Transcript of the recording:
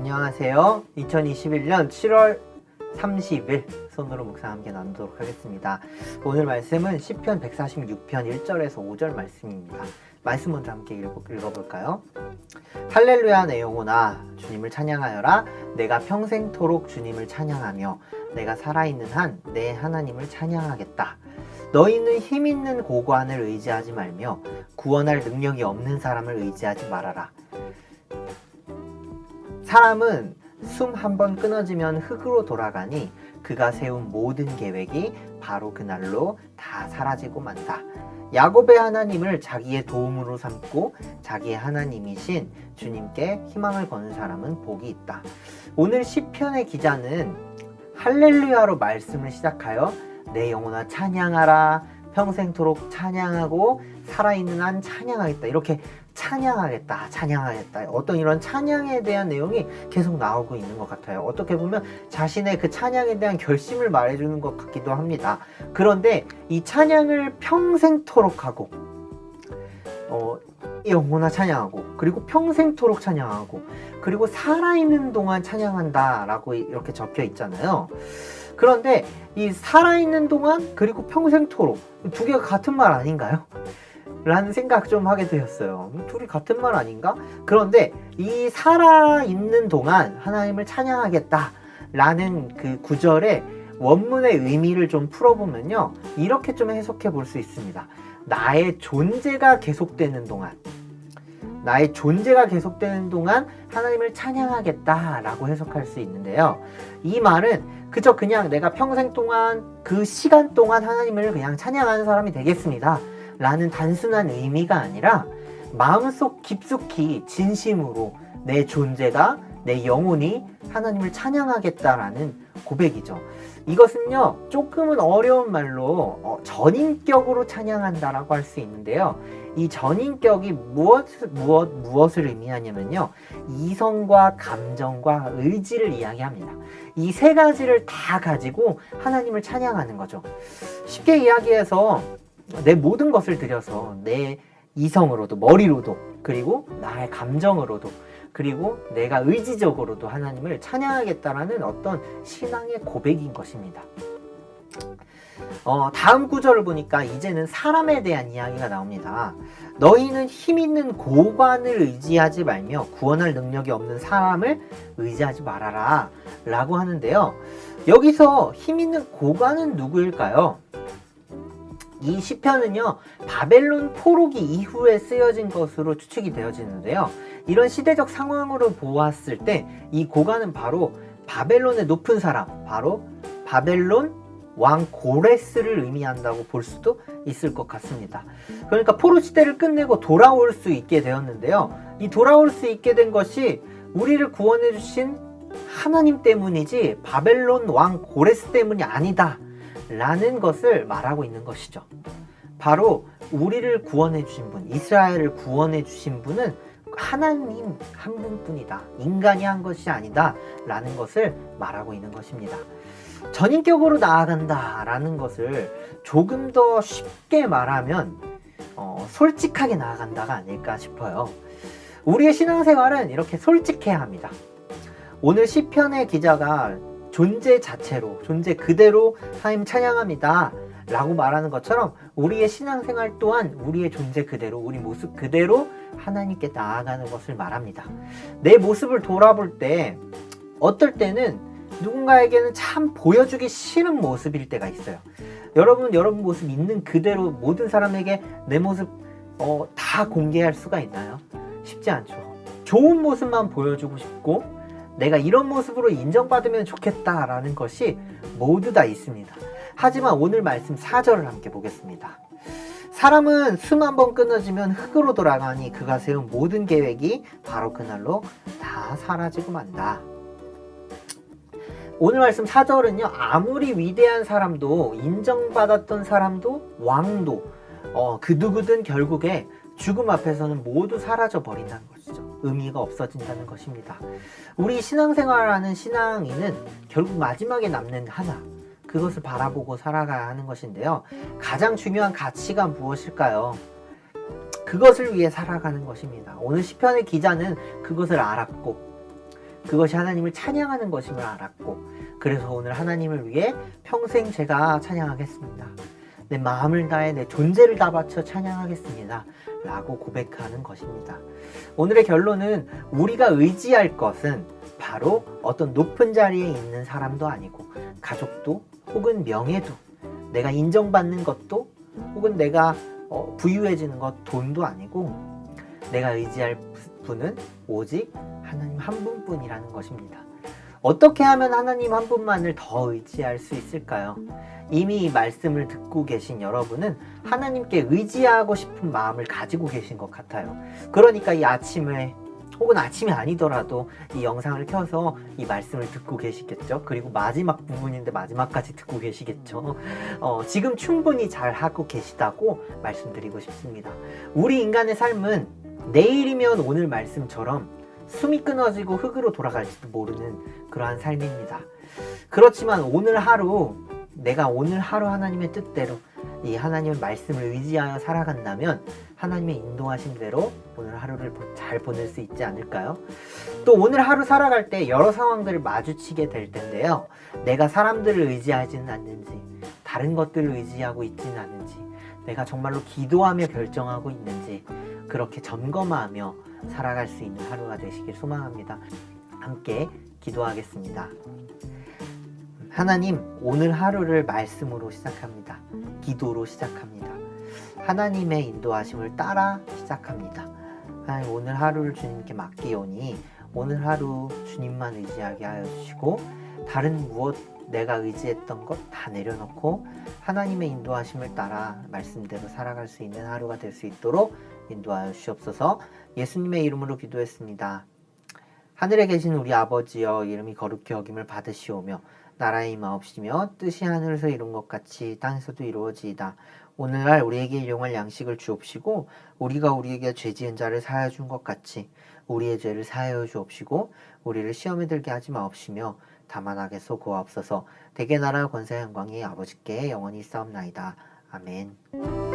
안녕하세요. 2021년 7월 30일 손으로 묵상 함께 나누도록 하겠습니다. 오늘 말씀은 10편 146편 1절에서 5절 말씀입니다. 말씀 먼저 함께 읽어, 읽어 볼까요? 할렐루야 내 영혼아 주님을 찬양하여라 내가 평생토록 주님을 찬양하며 내가 살아있는 한 내 하나님을 찬양하겠다. 너희는 힘 있는 고관을 의지하지 말며 구원할 능력이 없는 사람을 의지하지 말아라. 사람은 숨 한 번 끊어지면 흙으로 돌아가니 그가 세운 모든 계획이 바로 그날로 다 사라지고 만다. 야곱의 하나님을 자기의 도움으로 삼고 자기의 하나님이신 주님께 희망을 거는 사람은 복이 있다. 오늘 시편의 기자는 할렐루야로 말씀을 시작하여 내 영혼아 찬양하라 평생토록 찬양하고 살아있는 한 찬양하겠다. 이렇게 찬양하겠다 찬양하겠다. 어떤 이런 찬양에 대한 내용이 계속 나오고 있는 것 같아요. 어떻게 보면 자신의 그 찬양에 대한 결심을 말해주는 것 같기도 합니다. 그런데 이 찬양을 평생토록 하고 어, 영혼아 찬양하고 그리고 평생토록 찬양하고 그리고 살아있는 동안 찬양한다라고 이렇게 적혀 있잖아요. 그런데 이 살아있는 동안 그리고 평생토록 두 개가 같은 말 아닌가요? 라는 생각 좀 하게 되었어요. 둘이 같은 말 아닌가? 그런데 이 살아있는 동안 하나님을 찬양하겠다 라는 그 구절의 원문의 의미를 좀 풀어보면요. 이렇게 좀 해석해 볼 수 있습니다. 나의 존재가 계속되는 동안, 나의 존재가 계속되는 동안 하나님을 찬양하겠다 라고 해석할 수 있는데요. 이 말은 그저 그냥 내가 평생 동안 그 시간 동안 하나님을 그냥 찬양하는 사람이 되겠습니다. 라는 단순한 의미가 아니라 마음속 깊숙이 진심으로 내 존재가 내 영혼이 하나님을 찬양하겠다라는 고백이죠. 이것은요, 조금은 어려운 말로 어, 전인격으로 찬양한다라고 할 수 있는데요. 이 전인격이 무엇, 무엇, 무엇을 의미하냐면요. 이성과 감정과 의지를 이야기합니다. 이 세 가지를 다 가지고 하나님을 찬양하는 거죠. 쉽게 이야기해서 내 모든 것을 들여서 내 이성으로도 머리로도 그리고 나의 감정으로도 그리고 내가 의지적으로도 하나님을 찬양하겠다라는 어떤 신앙의 고백인 것입니다. 어, 다음 구절을 보니까 이제는 사람에 대한 이야기가 나옵니다. 너희는 힘 있는 고관을 의지하지 말며 구원할 능력이 없는 사람을 의지하지 말아라. 라고 하는데요. 여기서 힘 있는 고관은 누구일까요? 이 시편은요 바벨론 포로기 이후에 쓰여진 것으로 추측이 되어지는데요. 이런 시대적 상황으로 보았을 때 이 고관은 바로 바벨론의 높은 사람 바로 바벨론 왕 고레스를 의미한다고 볼 수도 있을 것 같습니다. 그러니까 포로 시대를 끝내고 돌아올 수 있게 되었는데요. 이 돌아올 수 있게 된 것이 우리를 구원해 주신 하나님 때문이지 바벨론 왕 고레스 때문이 아니다 라는 것을 말하고 있는 것이죠. 바로 우리를 구원해 주신 분, 이스라엘을 구원해 주신 분은 하나님 한 분뿐이다. 인간이 한 것이 아니다. 라는 것을 말하고 있는 것입니다. 전인격으로 나아간다. 라는 것을 조금 더 쉽게 말하면, 어, 솔직하게 나아간다가 아닐까 싶어요. 우리의 신앙생활은 이렇게 솔직해야 합니다. 오늘 시편의 기자가 존재 자체로 존재 그대로 하나님 찬양합니다. 라고 말하는 것처럼 우리의 신앙생활 또한 우리의 존재 그대로 우리 모습 그대로 하나님께 나아가는 것을 말합니다. 내 모습을 돌아볼 때 어떨 때는 누군가에게는 참 보여주기 싫은 모습일 때가 있어요. 여러분 여러분 모습 있는 그대로 모든 사람에게 내 모습 어, 다 공개할 수가 있나요? 쉽지 않죠. 좋은 모습만 보여주고 싶고 내가 이런 모습으로 인정받으면 좋겠다라는 것이 모두 다 있습니다. 하지만 오늘 말씀 4절을 함께 보겠습니다. 사람은 숨 한 번 끊어지면 흙으로 돌아가니 그가 세운 모든 계획이 바로 그날로 다 사라지고 만다. 오늘 말씀 4절은요, 아무리 위대한 사람도, 인정받았던 사람도, 왕도, 어, 그 누구든 결국에 죽음 앞에서는 모두 사라져 버린다는 것이죠. 의미가 없어진다는 것입니다. 우리 신앙생활하는 신앙인은 결국 마지막에 남는 하나, 그것을 바라보고 살아가야 하는 것인데요. 가장 중요한 가치가 무엇일까요? 그것을 위해 살아가는 것입니다. 오늘 시편의 기자는 그것을 알았고, 그것이 하나님을 찬양하는 것임을 알았고 그래서 오늘 하나님을 위해 평생 제가 찬양하겠습니다. 내 마음을 다해 내 존재를 다 바쳐 찬양하겠습니다. 라고 고백하는 것입니다. 오늘의 결론은 우리가 의지할 것은 바로 어떤 높은 자리에 있는 사람도 아니고 가족도 혹은 명예도 내가 인정받는 것도 혹은 내가 어, 부유해지는 것 돈도 아니고 내가 의지할 분은 오직 하나님 한 분뿐이라는 것입니다. 어떻게 하면 하나님 한 분만을 더 의지할 수 있을까요? 이미 이 말씀을 듣고 계신 여러분은 하나님께 의지하고 싶은 마음을 가지고 계신 것 같아요. 그러니까 이 아침에 혹은 아침이 아니더라도 이 영상을 켜서 이 말씀을 듣고 계시겠죠. 그리고 마지막 부분인데 마지막까지 듣고 계시겠죠. 어, 지금 충분히 잘 하고 계시다고 말씀드리고 싶습니다. 우리 인간의 삶은 내일이면 오늘 말씀처럼 숨이 끊어지고 흙으로 돌아갈지도 모르는 그러한 삶입니다. 그렇지만 오늘 하루 내가 오늘 하루 하나님의 뜻대로 이 하나님의 말씀을 의지하여 살아간다면 하나님의 인도하신 대로 오늘 하루를 보- 잘 보낼 수 있지 않을까요? 또 오늘 하루 살아갈 때 여러 상황들을 마주치게 될 텐데요. 내가 사람들을 의지하지는 않는지, 다른 것들을 의지하고 있지는 않은지, 내가 정말로 기도하며 결정하고 있는지, 그렇게 점검하며 살아갈 수 있는 하루가 되시길 소망합니다. 함께 기도하겠습니다. 하나님, 오늘 하루를 말씀으로 시작합니다. 기도로 시작합니다. 하나님의 인도하심을 따라 시작합니다. 하나님, 오늘 하루를 주님께 맡기오니 오늘 하루 주님만 의지하게 하여 주시고 다른 무엇 내가 의지했던 것 다 내려놓고 하나님의 인도하심을 따라 말씀대로 살아갈 수 있는 하루가 될 수 있도록 인도하여 주시옵소서 예수님의 이름으로 기도했습니다. 하늘에 계신 우리 아버지여 이름이 거룩히 여김을 받으시오며 나라의 임하옵시며 뜻이 하늘에서 이룬 것 같이 땅에서도 이루어지이다. 오늘날 우리에게 일용할 양식을 주옵시고 우리가 우리에게 죄 지은 자를 사하여 준 것 같이 우리의 죄를 사하여 주옵시고 우리를 시험에 들게 하지 마옵시며 다만 악에서 구하옵소서 대개 나라 권세 영광이 아버지께 영원히 싸움나이다. 아멘